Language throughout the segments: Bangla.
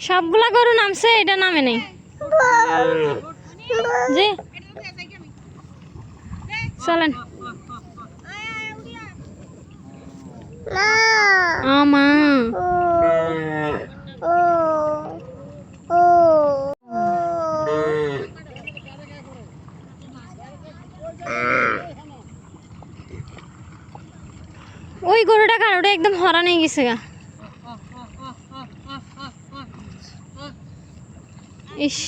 সবগুলা গরু নামছে এটা নামে নেই। জি। চলেন। আমা। ওই গরুটা কার ওটা একদম হরা নিয়ে গেছে গা। ইস।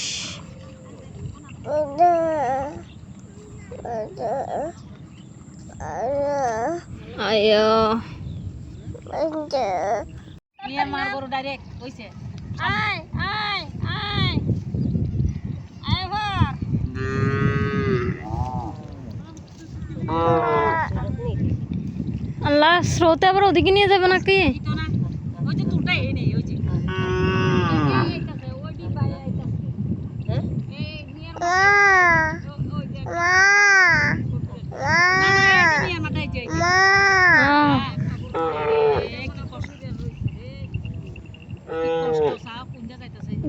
আয়ো। মিয়ানমার গরু ডাইরেক্ট কইছে। আয় আয় আয় আয় ঘর আল্লাহ স্রোতে আবার ওদিকে নিয়ে যাবে নাকি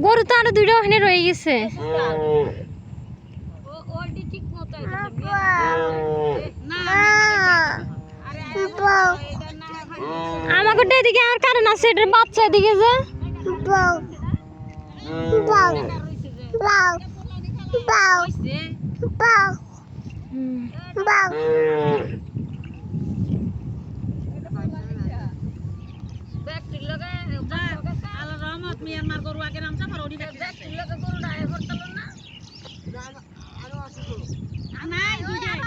গরু তো আরও দুইটা ওখানে রয়ে গেছে ও ওইটি ঠিক মতো আইতাছে না আরে এটা না আমাকে এদিকে আর কারণ আছে এটার বাচ্চা এদিকে যে। মিয়ানমার গরু আগে নামছে আমার ব্যাগটির লগে গরু ডায়ে করতাল না নাই দুইটাই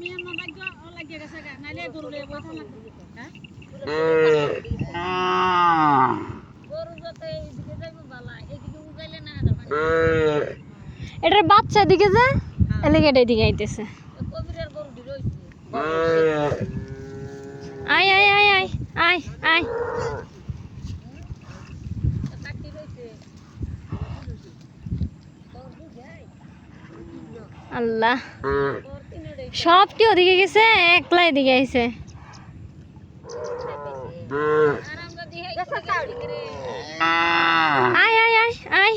মিয়ানমার ভাগ্য লাগিয়ে গেছে গা নাইলে গরু লয়ে বসে হ্যাঁ গরু যাতে এইদিকে যাইবো বালা এদিকে উগাইলে না যাবে এটার বাচ্চা এদিকে যে এদিকে আইতেছে। আয়। আল্লাহ। সবটি ওদিকে গেছে একলা এদিকে আইছে। আয় আয় আয় আয়।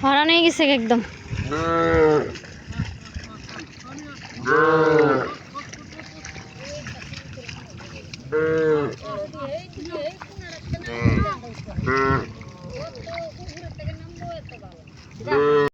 হরা নিয়ে গেছে একদম। দিয়ে